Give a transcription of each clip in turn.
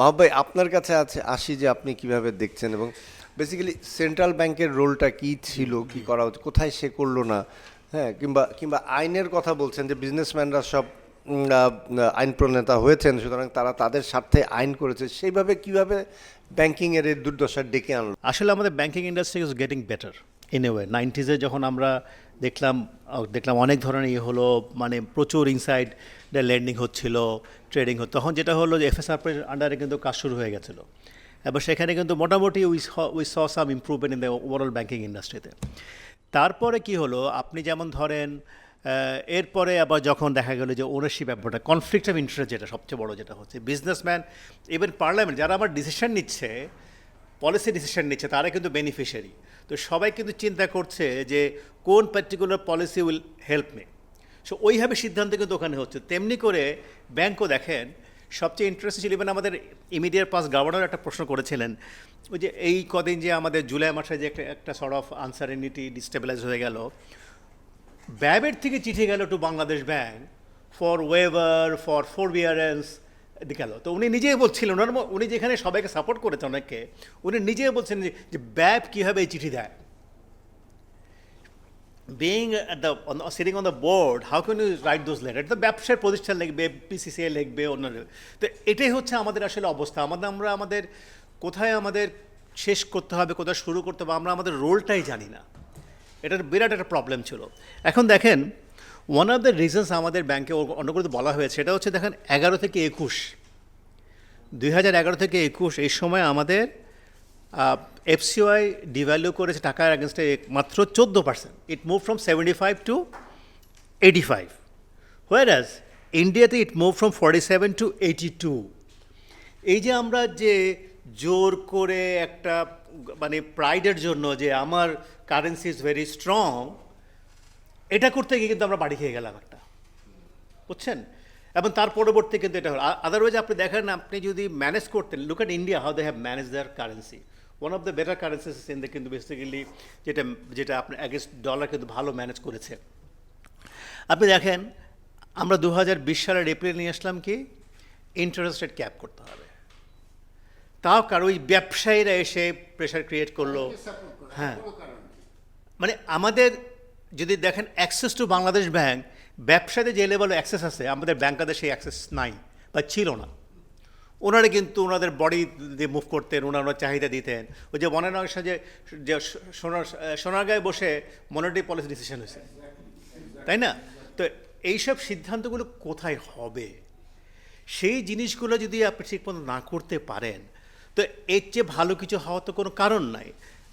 মাহব ভাই, আপনার কাছে আছে আসি যে আপনি কীভাবে দেখছেন এবং বেসিক্যালি সেন্ট্রাল ব্যাংকের রোলটা কি ছিল, কি করা হচ্ছে কোথায় সে করল না? হ্যাঁ কিংবা কিংবা আইনের কথা বলছেন যে বিজনেসম্যানরা সব আইন প্রণেতা হয়েছেন, সুতরাং তারা তাদের স্বার্থে আইন করেছে, সেইভাবে কীভাবে ব্যাংকিংয়ের এই দুর্দশা ডেকে আনলো? আসলে আমাদের banking industry is getting better in a way নাইনটিজে যখন আমরা দেখলাম দেখলাম অনেক ধরনের ইয়ে হলো মানে প্রচুর ইনসাইড লেন্ডিং হচ্ছিল ট্রেডিং হতো, তখন যেটা হলো যে এফএসআর আন্ডারে কিন্তু কাজ শুরু হয়ে গেছিল। এবার সেখানে কিন্তু মোটামুটি we we saw some improvement in the overall banking ইন্ডাস্ট্রিতে তারপরে কি হলো, আপনি যেমন ধরেন এরপরে আবার যখন দেখা গেলো যে ওনারশিপ ব্যাপারটা কনফ্লিক্ট অফ ইন্টারেস্ট যেটা সবচেয়ে বড় যেটা হচ্ছে বিজনেসম্যান ইভেন পার্লামেন্ট যারা আমার ডিসিশন নিচ্ছে পলিসি ডিসিশন নিচ্ছে, তারা কিন্তু বেনিফিশিয়ারি তো সবাই কিন্তু চিন্তা করছে যে কোন particular policy will help me so ওইভাবে সিদ্ধান্ত কিন্তু ওখানে হচ্ছে। তেমনি করে ব্যাংকও দেখেন, সবচেয়ে ইন্টারেস্ট ছিল ইভেন আমাদের ইমিডিয়েট পাস গভর্নর একটা প্রশ্ন করেছিলেন, ওই যে এই কদিন যে আমাদের জুলাই মাসে যে একটা সর্ট অফ আনসারিনিটি ডিস্টেবিলাইজ হয়ে গেল, ব্যাবের থেকে চিঠি গেল to Bangladesh bank for waiver for for forbearance গেল। তো উনি নিজেই বলছিলেন ওনার উনি যেখানে সবাইকে সাপোর্ট করেছেন অনেককে উনি নিজেই বলছেন যে- ব্যাপ কীভাবে এই চিঠি দেয়? Being the on, sitting on the board how can you write those তো ব্যবসার প্রতিষ্ঠান লিখবে পিসিসিআই লিখবে অন্য তো এটাই হচ্ছে আমাদের আসলে অবস্থা। আমাদের আমরা আমাদের কোথায় আমাদের শেষ করতে হবে কোথায় শুরু করতে হবে আমরা আমাদের রোলটাই জানি না। এটার বিরাট একটা প্রবলেম ছিল। এখন দেখেন ওয়ান অফ দ্য রিজনস আমাদের ব্যাংকে অন্য করে বলা হয়েছে সেটা হচ্ছে দেখেন এগারো থেকে একুশ। দুই হাজার এগারো থেকে একুশ এই সময় আমাদের এফসিওয়াই ডিভ্যালু করেছে টাকার অ্যাগেনস্টে মাত্র চোদ্দ percent it move from seventy five to eighty five whereas ইন্ডিয়াতে it move from forty seven to eighty two এই যে আমরা যে জোর করে একটা মানে প্রাইডের জন্য যে আমার কারেন্সি ইজ ভেরি স্ট্রং এটা করতে গিয়ে কিন্তু আমরা বাড়ি খেয়ে গেলাম একটা। বুঝছেন? এবং তার পরবর্তী কিন্তু এটা হলো। আদারওয়াইজ আপনি দেখেন আপনি যদি ম্যানেজ করতেন look at India how they have managed their currency one of the better currencies in the কিন্তু বেসিক্যালি যেটা যেটা আপনার অ্যাগেন্স্ট ডলার কিন্তু ভালো ম্যানেজ করেছে। আপনি দেখেন আমরা দু হাজার বিশ সালের এপ্রিল নিয়ে আসলাম কি? ইন্টারেস্ট রেট ক্যাপ করতে হবে। তাও কারও ওই ব্যবসায়ীরা এসে প্রেশার ক্রিয়েট করল। হ্যাঁ। মানে আমাদের যদি দেখেন অ্যাক্সেস টু বাংলাদেশ ব্যাংক ব্যবসাতে যে লেভেল অ্যাক্সেস আছে, আমাদের ব্যাংকাদের সেই অ্যাক্সেস নাই বা ছিল না। ওনারা কিন্তু ওনাদের বডি দিয়ে মুভ করতেন, ওনারা ওনার চাহিদা দিতেন। ওই যে মনে নয় যে যে সোনার সোনারগাঁয়ে বসে মনিটারি পলিসি ডিসিশন হয়েছে। তাই না? তো এইসব সিদ্ধান্তগুলো কোথায় হবে? সেই জিনিসগুলো যদি আপনি ঠিকমতো না করতে পারেন, তো এর চেয়ে ভালো কিছু হওয়ার তো কোনো কারণ নাই।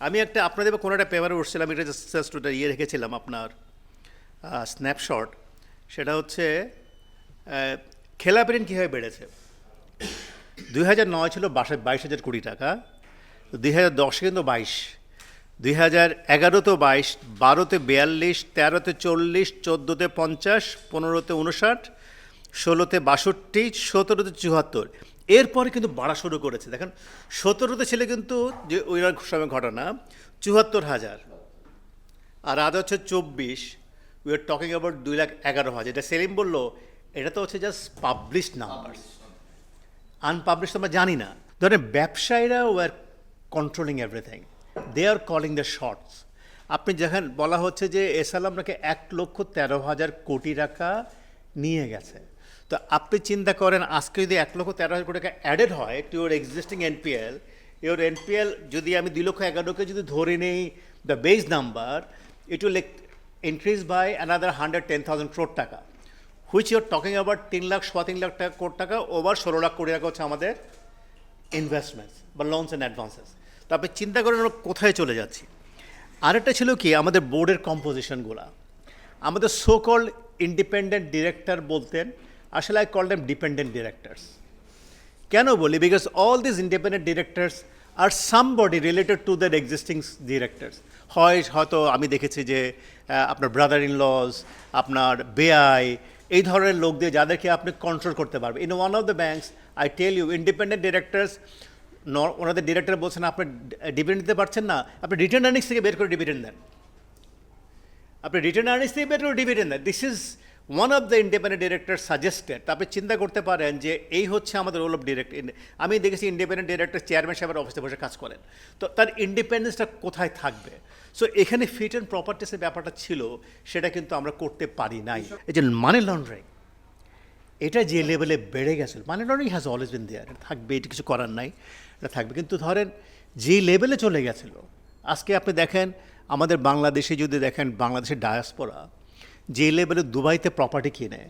আমি একটা, আপনাদের কোনো একটা পেপারে উঠছিলাম, এটা জাস্ট ওটা ইয়ে রেখেছিলাম আপনার স্ন্যাপশট সেটা হচ্ছে খেলাপিরিন কীভাবে বেড়েছে? দুই হাজার নয় ছিল বাসা বাইশ হাজার কোটি টাকা, দুই হাজার দশে কিন্তু বাইশ, দুই হাজার এগারোতে বাইশ, বারোতে বিয়াল্লিশ, তেরোতে চল্লিশ, চোদ্দোতে পঞ্চাশ, পনেরোতে উনষাট ষোলোতে বাষট্টি, সতেরোতে চুয়াত্তর। এরপরে কিন্তু বাড়া শুরু করেছে। দেখেন, সতেরোতে ছিল কিন্তু যে ওই সময় ঘটনা, চুয়াত্তর হাজার। আর আজ হচ্ছে চব্বিশ উই আর টকিং অ্যাবাউট দুই লাখ এগারো হাজার। এটা সেলিম বলল, এটা তো হচ্ছে জাস্ট পাবলিশড নাম্বার আনপাবলিশ আমরা জানি না। ধরেন, ব্যবসায়ীরা were controlling everything they are calling the shots আপনি যখন বলা হচ্ছে যে এসাল আপনাকে এক লক্ষ তেরো হাজার কোটি টাকা নিয়ে গেছে। তো আপনি চিন্তা করেন, আজকে যদি এক লক্ষ তেরো হাজার কোটি টাকা অ্যাডেড হয় to your existing NPL your NPL যদি আমি দুই লক্ষ এগারোকে যদি ধরে নেই the base number it will increase by another hundred ten thousand crore টাকা হুইচ ইউর টকিং অ্যাবাউট তিন লাখ, সোয়া তিন লাখ টাকা কোটি টাকা ওভার ষোলো লাখ কোটি টাকা হচ্ছে আমাদের ইনভেস্টমেন্টস বা লোনস অ্যান্ড অ্যাডভান্সেস তো আপনি চিন্তা করেন আমরা কোথায় চলে যাচ্ছি। আরেকটা ছিল কি, আমাদের বোর্ডের কম্পোজিশনগুলো আমাদের সো ইন্ডিপেন্ডেন্ট ডিরেক্টর বলতেন আসলে I call them dependent directors কেন বলি? Because all this independent directors are somebody related to their existing directors হয়, হয়তো আমি দেখেছি যে আপনার ব্রাদার ইন লজ আপনার বেআই, এই ধরনের লোকদের যাদেরকে আপনি কন্ট্রোল করতে পারবেন। In one of the banks I tell you independent directors ওনাদের ডিরেক্টর বলছেন, আপনি ডিভিডেন্ড দিতে পারছেন না। আপনি রিটার্ন আর্নিংস থেকে বের করে ডিভিডেন্ড দেন। আপনি রিটার্ন আর্নিংস থেকে বের করে dividend then. This is one of the independent director suggested আপনি চিন্তা করতে পারেন যে এই হচ্ছে আমাদের রোল অফ ডিরেক্ট আমি দেখেছি ইন্ডিপেন্ডেন্ট ডিরেক্টর চেয়ারম্যান সাহেবের অফিসে বসে কাজ করেন। তো তার ইন্ডিপেন্ডেন্সটা কোথায় থাকবে? সো এখানে ফিট অ্যান্ড প্রপার্টিসের ব্যাপারটা ছিল, সেটা কিন্তু আমরা করতে পারি নাই। এই যে মানি লন্ডারিং এটা যে লেভেলে বেড়ে গেছিল money laundering has always been there থাকবে, এটা কিছু করার নাই, এটা থাকবে। কিন্তু ধরেন, যে লেভেলে চলে গেছিল, আজকে আপনি দেখেন, আমাদের বাংলাদেশে যদি দেখেন, বাংলাদেশের ডায়াসপোরা যে লেভেলে দুবাইতে প্রপার্টি কিনে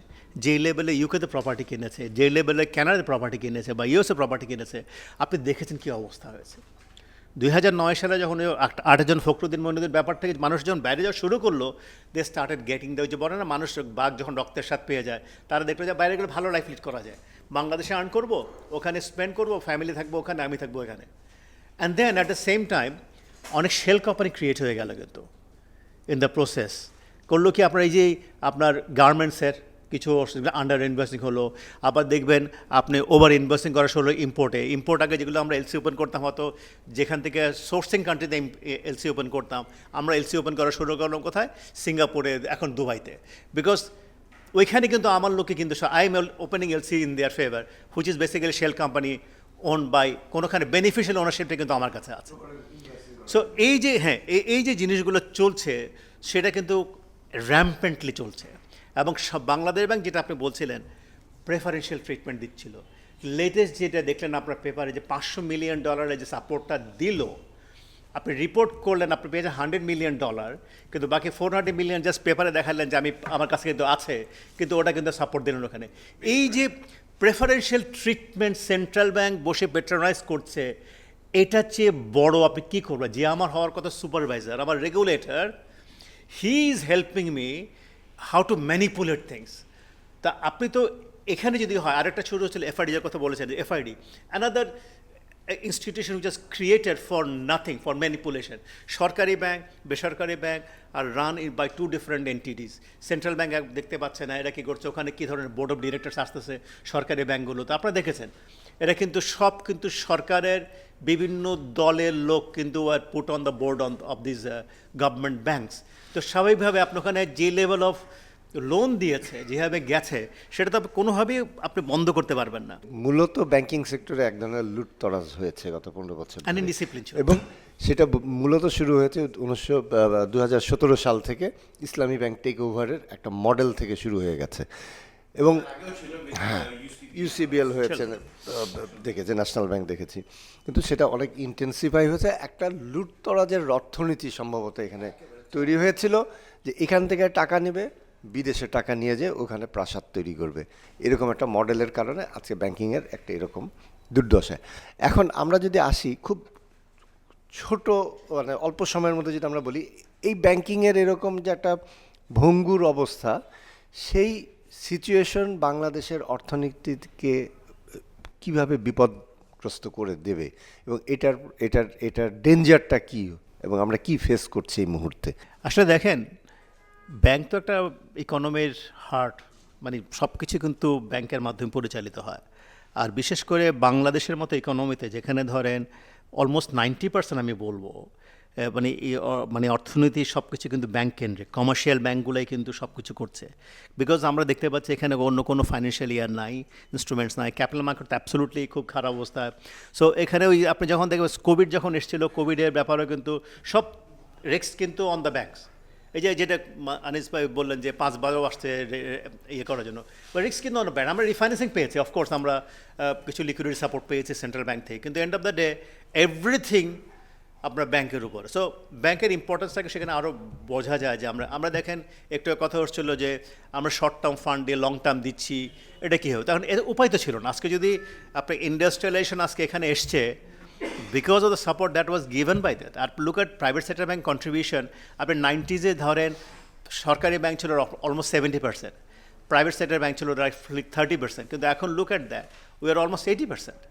যে লেভেলে ইউকেতে প্রপার্টি কিনেছে যে লেভেলে কানাডাতে প্রপার্টি কিনেছে বা ইউএসএ প্রপার্টি কিনেছে। আপনি দেখেছেন কী অবস্থা হয়েছে? দুই হাজার নয় সালে যখন আটজন ফখরুদ্দিন মনিদের ব্যাপার থেকে মানুষ যখন বাইরে যাওয়া শুরু করল দে স্টার্টেড গেটিং দ্য যে বলে না, মানুষ বাঘ যখন রক্তের স্বাদ পেয়ে যায়, তারা দেখল যে বাইরে গেলে ভালো লাইফ লিড করা যায়। বাংলাদেশে আর্ন করব, ওখানে স্পেন্ড করব ফ্যামিলি থাকব ওখানে, আমি থাকব এখানে। And then at the same time অনেক শেল কোম্পানি ক্রিয়েট হয়ে গেল কিন্তু ইন দ্য প্রসেস করল কি আপনার এই যে আপনার গার্মেন্টসের কিছু আন্ডার ইনভেস্টিং হলো। আবার দেখবেন আপনি ওভার ইনভেস্টিং করা শুরু হলো ইম্পোর্টে ইম্পোর্ট আগে যেগুলো আমরা এলসি ওপেন করতাম হয়তো যেখান থেকে সোর্সিং কান্ট্রিতে এলসি ওপেন করতাম। আমরা এলসি ওপেন করা শুরু করলাম কোথায়? সিঙ্গাপুরে, এখন দুবাইতে। বিকজ ওইখানে কিন্তু আমার লোকে কিন্তু I am opening LC in their favour which is basically shell company own by কোনোখানে বেনিফিশিয়াল ওনারশিপটা কিন্তু আমার কাছে আছে। সো এই যে হ্যাঁ এই যে জিনিসগুলো চলছে, সেটা কিন্তু র্যাম্পেন্টলি চলছে। এবং সব বাংলাদেশ ব্যাংক যেটা আপনি বলছিলেন প্রেফারেন্সিয়াল ট্রিটমেন্ট দিচ্ছিল। লেটেস্ট যেটা দেখলেন আপনার পেপারে যে পাঁচশো মিলিয়ন ডলারের যে সাপোর্টটা দিল, আপনি রিপোর্ট করলেন, আপনি পেয়েছেন হান্ড্রেড মিলিয়ন ডলার কিন্তু বাকি ফোর হান্ড্রেড মিলিয়ন জাস্ট পেপারে দেখালেন যে আমি, আমার কাছে কিন্তু আছে, কিন্তু ওটা কিন্তু সাপোর্ট দিলেন ওখানে। এই যে প্রেফারেন্সিয়াল ট্রিটমেন্ট সেন্ট্রাল ব্যাংক বসে পেট্রোনাইজ করছে এটা চেয়ে বড় আপনি কী করবেন? যে আমার হওয়ার কথা সুপারভাইজার আমার regulator he is helping me how to manipulate things তা আপনি তো এখানে যদি হয়, আরেকটা ছোটো ছিল এফআইডি যার কথা বলেছেন FID another institution which is created for nothing for manipulation সরকারি ব্যাংক বেসরকারি bank are run in by two different entities central bank দেখতে পাচ্ছে না, এরা কী করছে? ওখানে কী ধরনের বোর্ড অফ ডিরেক্টরস আসতেছে? সরকারি ব্যাংকগুলো তো আপনারা দেখেছেন, এরা কিন্তু সব কিন্তু সরকারের বিভিন্ন দলের লোক কিন্তু are put on the board on of this government banks তো স্বাভাবিকভাবে আপনার ওখানে যে লেভেল অফ লোন দিয়েছে যেভাবে গেছে সেটা তো কোনোভাবেই আপনি বন্ধ করতে পারবেন না। মূলত ব্যাংকিং সেক্টরে এক ধরনের লুটতরাজ হয়েছে গত পনেরো বছর ডিসিপ্লিন ছিল। এবং সেটা মূলত শুরু হয়েছে উনিশশো দু সাল থেকে ইসলামী ব্যাংক টেক ওভারের একটা মডেল থেকে শুরু হয়ে গেছে। এবং হ্যাঁ ইউসিবিএল হয়েছে দেখেছি ন্যাশনাল ব্যাংক দেখেছি। কিন্তু সেটা অনেক ইন্টেন্সিফাই হয়েছে। একটা লুটতরাজের অর্থনীতি সম্ভবত এখানে তৈরি হয়েছিল যে এখান থেকে টাকা নেবে বিদেশে টাকা নিয়ে যেয়ে ওখানে প্রাসাদ তৈরি করবে। এরকম একটা মডেলের কারণে আজকে ব্যাংকিংয়ের একটা এরকম দুর্দশা। এখন আমরা যদি আসি খুব ছোট মানে অল্প সময়ের মধ্যে যেটা আমরা বলি, এই ব্যাংকিংয়ের এরকম যে একটা ভঙ্গুর অবস্থা, সেই সিচুয়েশন বাংলাদেশের অর্থনীতিকে কীভাবে বিপদগ্রস্ত করে দেবে এবং এটার এটার এটার ডেঞ্জারটা কী এবং আমরা কি ফেস করছি এই মুহূর্তে? আসলে দেখেন ব্যাংক তো একটা ইকোনমির হার্ট মানে সব কিছু কিন্তু ব্যাংকের মাধ্যমে পরিচালিত হয়। আর বিশেষ করে বাংলাদেশের মতো ইকোনমিতে যেখানে ধরেন অলমোস্ট নাইনটি পার্সেন্ট আমি বলব মানে মানে অর্থনীতি সব কিছু কিন্তু ব্যাংক কেন্দ্রিক কমার্শিয়াল ব্যাংকগুলোই কিন্তু সব কিছু করছে। বিকজ আমরা দেখতে পাচ্ছি এখানে অন্য কোনো ফাইন্যান্সিয়াল ইয়ার নাই ইনস্ট্রুমেন্টস নাই ক্যাপিটাল মার্কেট অ্যাবসলুটলি খুব খারাপ অবস্থা। সো এখানে ওই আপনি যখন দেখবেন কোভিড যখন এসেছিল কোভিডের ব্যাপারেও কিন্তু সব রিস্ক কিন্তু অন দ্য ব্যাংকস এই যে যেটা আনিস ভাই বললেন যে পাঁচ বারো আসছে ইয়ে করার জন্য। রিস্ক কিন্তু অন্য ব্যাড আমরা রিফাইন্যান্সিং পেয়েছি অফকোর্স আমরা কিছু লিকুইডিটি সাপোর্ট পেয়েছি সেন্ট্রাল ব্যাংক থেকে। কিন্তু end of the day everything আপনার ব্যাংকের উপর। সো ব্যাংকের ইম্পর্টেন্সটাকে সেখানে আরও বোঝা যায় যে আমরা আমরা দেখেন, একটু কথা হচ্ছিল যে আমরা শর্ট টার্ম ফান্ড দিয়ে লং টার্ম দিচ্ছি, এটা কী হবে তখন এর উপায় তো ছিল না। আজকে যদি আপনার ইন্ডাস্ট্রিয়ালাইজেশন আজকে এখানে এসছে because of the support that was given by that R look at private sector bank contribution আপনি নাইনটিজে ধরেন, সরকারি ব্যাংক ছিল almost seventy percent private sector bank ছিল থার্টি পার্সেন্ট কিন্তু এখন look at that we are almost eighty percent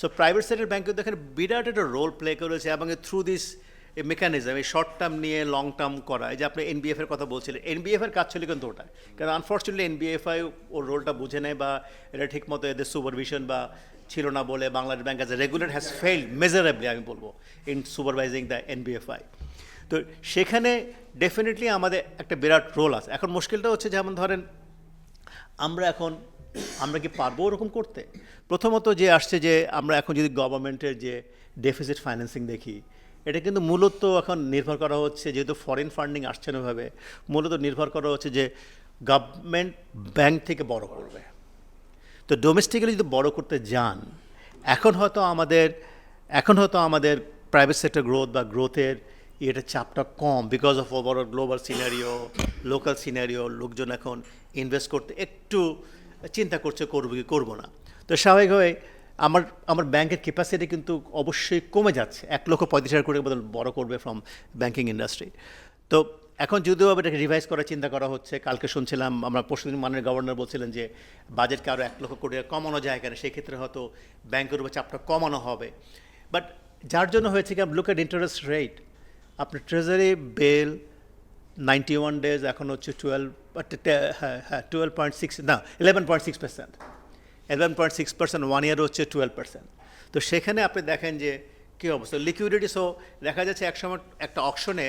so private sector bank কিন্তু এখানে বিরাট একটা রোল প্লে করেছে এবং থ্রু দিস এই মেকানিজম এই শর্ট টার্ম নিয়ে লং টার্ম করা, এই যে আপনি এনবিএফ এর কথা বলছিলেন এনবিএফ এর কাজ ছিল কিন্তু ওটা, কারণ আনফর্চুনেটলি এনবিএফআই ওর রোলটা বুঝে নেয় বা এটা ঠিক মতো এদের সুপারভিশন বা ছিল না বলে Bangladesh bank as a regulate has failed measurably আমি বলব ইন সুপারভাইজিং দ্য এনবিএফআই তো সেখানে ডেফিনেটলি আমাদের একটা বিরাট রোল আছে। এখন মুশকিলটা হচ্ছে যেমন ধরেন, আমরা এখন, আমরা কি পারব ওরকম করতে? প্রথমত যে আসছে যে আমরা এখন যদি গভর্নমেন্টের যে ডেফিসিট ফাইন্যান্সিং দেখি, এটা কিন্তু মূলত এখন নির্ভর করা হচ্ছে, যেহেতু ফরেন ফান্ডিং আসছে না ভাবে মূলত নির্ভর করা হচ্ছে যে গভর্নমেন্ট ব্যাংক থেকে বড় করবে। তো ডোমেস্টিক্যালি যদি বড় করতে যান, এখন হয়তো আমাদের, এখন হয়তো আমাদের প্রাইভেট সেক্টর গ্রোথ বা গ্রোথের ইয়েটা চাপটা কম because of over global scenario local scenario লোকজন এখন ইনভেস্ট করতে একটু চিন্তা করছে, করব কি, করব না। তো স্বাভাবিকভাবে আমার আমার ব্যাংকের ক্যাপাসিটি কিন্তু অবশ্যই কমে যাচ্ছে। এক লক্ষ পঁয়ত্রিশ হাজার কোটি বড় করবে ফ্রম ব্যাংকিং ইন্ডাস্ট্রি তো এখন যদিও এটাকে রিভাইজ করার চিন্তা করা হচ্ছে, কালকে শুনছিলাম আমরা পরশুদিন মানের গভর্নর বলছিলেন যে বাজেটকে আরও এক লক্ষ কোটি কমানো যায় কেন, সেক্ষেত্রে হয়তো ব্যাংকের উপর চাপটা কমানো হবে। বাট যার জন্য হয়েছে কি লুক এট ইন্টারেস্ট রেট আপনার treasury bill ninety one days এখন হচ্ছে টুয়েলভ হ্যাঁ হ্যাঁ টুয়েলভ পয়েন্ট সিক্স না eleven point six percent eleven point six percent one year হচ্ছে টুয়েলভ পার্সেন্ট তো সেখানে আপনি দেখেন যে কী অবস্থা লিকুইডিটি সো দেখা যাচ্ছে একসময় একটা অকশনে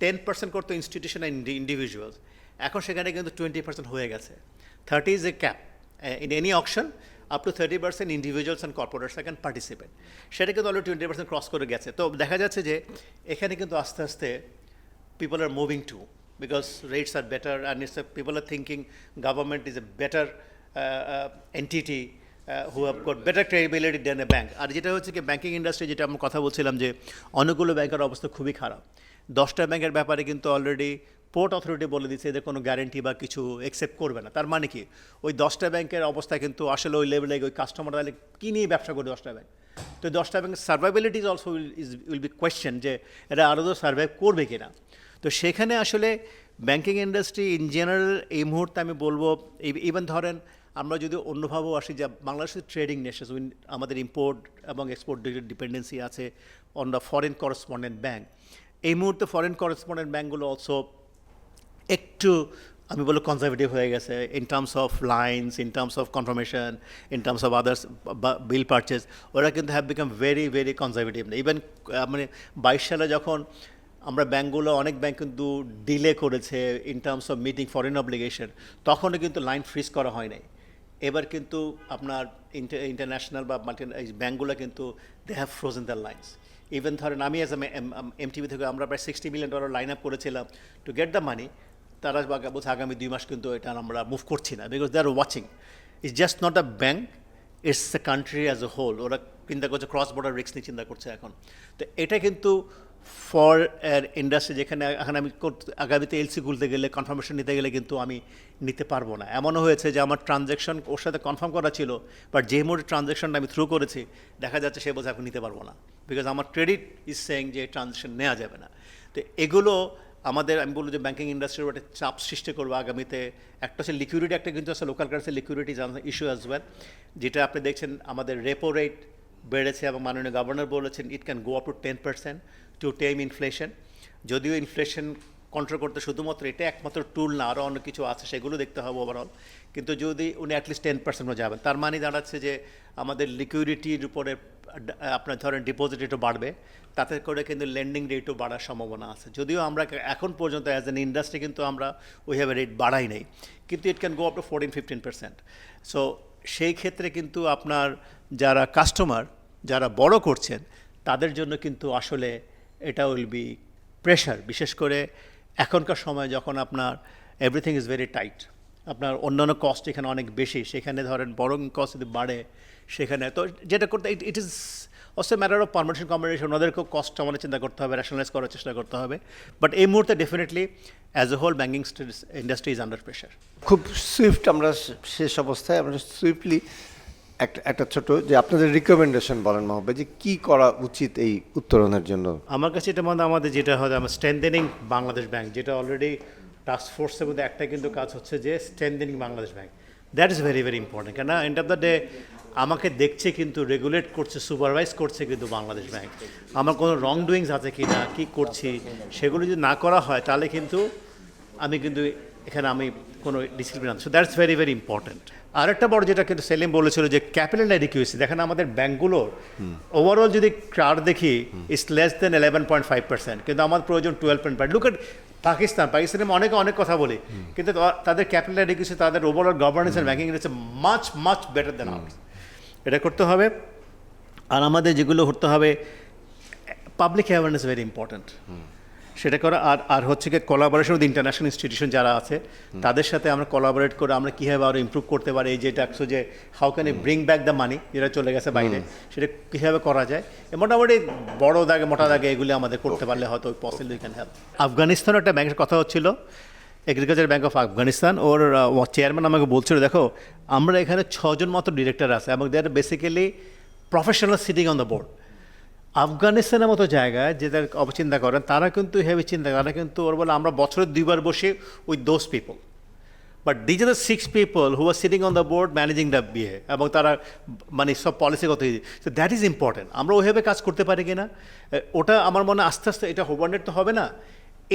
টেন পার্সেন্ট করতো ইনস্টিটিউশন ইন্ডিভিজুয়ালস এখন সেখানে কিন্তু টোয়েন্টি পার্সেন্ট হয়ে গেছে। Thirty is a cap in any option up to thirty percent individuals and corporates can participate সেটা কিন্তু অলরেডি টোয়েন্টি পার্সেন্ট ক্রস করে গেছে। তো দেখা যাচ্ছে যে এখানে কিন্তু আস্তে আস্তে people are moving to because rates are better and it's people are thinking government is a better uh, who have got better credibility than a bank. আর যেটা হচ্ছে কি ব্যাংকিং ইন্ডাস্ট্রি যেটা আমরা কথা বলছিলাম যে অনেকগুলো ব্যাংকের অবস্থা খুবই খারাপ। দশটা ব্যাংকের ব্যাপারে কিন্তু অলরেডি পোর্ট অথরিটি বলে দিচ্ছে এদের কোনো গ্যারেন্টি বা কিছু একসেপ্ট করবে না। তার মানে কি? ওই দশটা ব্যাংকের অবস্থা কিন্তু আসলে ওই লেভেলে ওই কাস্টমার তাহলে কী নিয়ে ব্যবসা করে দশটা ব্যাংক? তো দশটা ব্যাংকের survivability is also is will be question যে এরা আরও সার্ভাইভ করবে কিনা। তো সেখানে আসলে ব্যাংকিং ইন্ডাস্ট্রি ইন জেনারেল এই মুহূর্তে আমি বলব ইভেন ধরেন আমরা যদি অন্যভাবেও আসি যে বাংলাদেশের ট্রেডিং নেশন আমাদের ইম্পোর্ট এবং এক্সপোর্ট ডিপেন্ডেন্সি আছে on the foreign correspondent bank এই মুহূর্তে ফরেন করসপন্ডেন্ট ব্যাঙ্কগুলো অলসো একটু, আমি বলব কনজারভেটিভ হয়ে গেছে in terms of lines in terms of confirmation in terms of others bill purchase ওরা কিন্তু have become very very conservative even মানে বাইশ সালে যখন আমরা ব্যাঙ্কগুলো অনেক ব্যাংক কিন্তু ডিলে করেছে in terms of meeting foreign obligation তখনও কিন্তু লাইন ফ্রিজ করা হয় নাই। এবার কিন্তু আপনার ইন্টারন্যাশনাল বা মাল্টি ব্যাঙ্কগুলো কিন্তু they have frozen the lines even ধরেন আমি অ্যাজ এম টিভি থেকে আমরা প্রায় sixty million dollar line up করেছিলাম টু গেট দ্য মানি তারা বলছে আগামী দুই মাস কিন্তু এটা আমরা মুভ করছি না because they are watching it's just not a bank it's a country as a whole ওরা চিন্তা করছে ক্রস বর্ডার রিক্স নিয়ে চিন্তা করছে এখন। তো এটা কিন্তু ফর ইন্ডাস্ট্রি যেখানে এখন আমি আগামীতে এলসি খুলতে গেলে কনফার্মেশন নিতে গেলে কিন্তু আমি নিতে পারব না। এমনও হয়েছে যে আমার ট্রানজ্যাকশন ওর সাথে কনফার্ম করা ছিল বাট যে মোড ট্রানজ্যাকশনটা আমি থ্রু করেছি, দেখা যাচ্ছে সে বলছে, এখন নিতে পারব না। বিকজ আমার ক্রেডিট ইজ সেং যে ট্রানজেকশন নেওয়া যাবে না। তো এগুলো আমাদের, আমি বলব যে ব্যাঙ্কিং ইন্ডাস্ট্রির একটা চাপ সৃষ্টি করব আগামীতে। একটা হচ্ছে লিকুইডিটি একটা কিন্তু আছে local currency liquidity issue as well যেটা আপনি দেখছেন আমাদের রেপো রেট বেড়েছে এবং মাননীয় গভর্নর বলেছেন it can go up to ten percent to tame inflation যদিও ইনফ্লেশন কন্ট্রোল করতে শুধুমাত্র এটা একমাত্র টুল না আরও অনেক কিছু আছে, সেগুলো দেখতে হবে ওভারঅল কিন্তু যদি উনি অ্যাটলিস্ট টেন পার্সেন্টও যাবেন, তার মানে দাঁড়াচ্ছে যে আমাদের লিকুইডিটির উপরে, আপনার ধরেন ডিপোজিট রেটও বাড়বে, তাতে করে কিন্তু লেন্ডিং রেটও বাড়ার সম্ভাবনা আছে। যদিও আমরা এখন পর্যন্ত অ্যাজ এন ইন্ডাস্ট্রি কিন্তু আমরা ওই হ্যাভ রেট বাড়াই নেই, কিন্তু it can go up to fourteen fifteen percent so সেই ক্ষেত্রে কিন্তু আপনার যারা কাস্টমার যারা বড় করছেন, তাদের জন্য কিন্তু আসলে এটা উইল বি প্রেশার বিশেষ করে এখনকার সময় যখন আপনার এভরিথিং ইজ ভেরি টাইট আপনার অন্যান্য কস্ট এখানে অনেক বেশি, সেখানে ধরেন বরং কস্ট যদি বাড়ে, সেখানে তো যেটা করতে it is also matter of permission combination ওনাদেরকেও cost আমাদের চিন্তা করতে হবে রেশনালাইজ করার চেষ্টা করতে হবে বাট এই মুহূর্তে definitely as a whole banking industry is under pressure খুব সুইফট আমরা শেষ অবস্থায় আমরা সুইফটলি একটা একটা ছোট যে আপনাদের রিকমেন্ডেশন বলেন মহব্বে যে কি করা উচিত এই উত্তরণের জন্য? আমার কাছে এটা মনে আমাদের যেটা হয়, আমার স্ট্রেন্থেনিং বাংলাদেশ ব্যাংক যেটা অলরেডি টাস্ক ফোর্সের মধ্যে একটা কিন্তু কাজ হচ্ছে যে strengthening Bangladesh bank that is very very important কেন এন্ড অফ দ্য ডে আমাকে দেখছে কিন্তু রেগুলেট করছে সুপারভাইজ করছে কিন্তু বাংলাদেশ ব্যাংক আমার কোনো রং ডুইংস আছে কি না কী করছি, সেগুলো যদি না করা হয়, তাহলে কিন্তু আমি কিন্তু এখানে আমি কোনো ডিসিপ্লিন আনছি so that's very very important আরেকটা বড় যেটা কিন্তু সেলিম বলেছিল যে ক্যাপিটাল এডিকুয়েসি দেখেন আমাদের ব্যাঙ্কগুলোর ওভারঅল যদি কার্ড দেখি is less than eleven point five percent কিন্তু আমার প্রয়োজন twelve point five look Pakistan পাকিস্তানে আমি অনেকে অনেক কথা বলি কিন্তু তাদের ক্যাপিটাল এডিকুয়েসি তাদের overall governance and banking it's much much better than ours এটা করতে হবে। আর আমাদের যেগুলো করতে হবে পাবলিক অ্যাওয়ারনেস ভেরি ইম্পর্ট্যান্ট সেটা করা আর আর হচ্ছে কি কোলাবোরেশন উইথ ইন্টারন্যাশনাল ইনস্টিটিউশন যারা আছে তাদের সাথে আমরা কোলাবোরেট করে আমরা কীভাবে আরও ইমপ্রুভ করতে পারি এই যেটা একশো যে how can bring back the money যেটা চলে গেছে বাইরে সেটা কীভাবে করা যায় মোটামুটি বড় দাগে মোটা দাগে এগুলি আমাদের করতে পারলে হয়তো পসিবল ক্যান হেল্প আফগানিস্তানও একটা ব্যাংকের কথা হচ্ছিল এগ্রিকালচার ব্যাংক অফ আফগানিস্তান ওর চেয়ারম্যান আমাকে বলছিল দেখো আমরা এখানে ছজন মাত্র ডিরেক্টর আছে এবং they are basically professional sitting on the board আফগানিস্তানের মতো জায়গায় যে তার অবচিন্তা করেন তারা কিন্তু হেভি চিন্তা তারা কিন্তু ওর বলে আমরা বছরে দুইবার বসে with those people but these are the six people who are sitting on the board managing the বিয়ে এবং তারা মানে সব পলিসিগত তো দ্যাট ইজ ইম্পর্টেন্ট আমরা ওইভাবে কাজ করতে পারি কিনা? এ, ওটা আমার মনে আস্তে আস্তে এটা হোবার্নেট তো হবে না।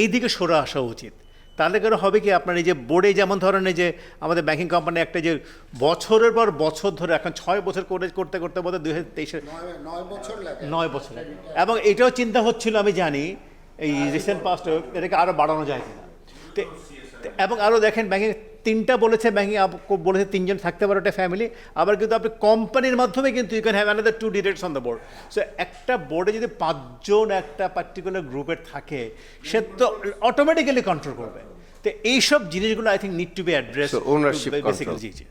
এই দিকে সরে আসা উচিত। তাহলে করে হবে কি আপনার এই যে বোর্ডে যেমন ধরনের যে আমাদের ব্যাংকিং কোম্পানি একটা যে বছরের পর বছর ধরে এখন ছয় বছর করে করতে করতে বোধ দুই হাজার তেইশে নয় বছর এবং এটাও চিন্তা হচ্ছিল আমি জানি এই রিসেন্ট পাস্ট এটাকে আরও বাড়ানো যায় কিনা। এবং আরও দেখেন ব্যাংকিং তিনটা বলেছে ব্যাঙ্কিং বলেছে তিনজন থাকতে পারে একটা ফ্যামিলি আবার কিন্তু আপনি কোম্পানির মাধ্যমে কিন্তু you can have another two directors on the board so একটা বোর্ডে যদি পাঁচজন একটা পার্টিকুলার গ্রুপের থাকে সে তো অটোমেটিক্যালি কন্ট্রোল করবে। তো এইসব জিনিসগুলো I think need to be address ownership basically G G.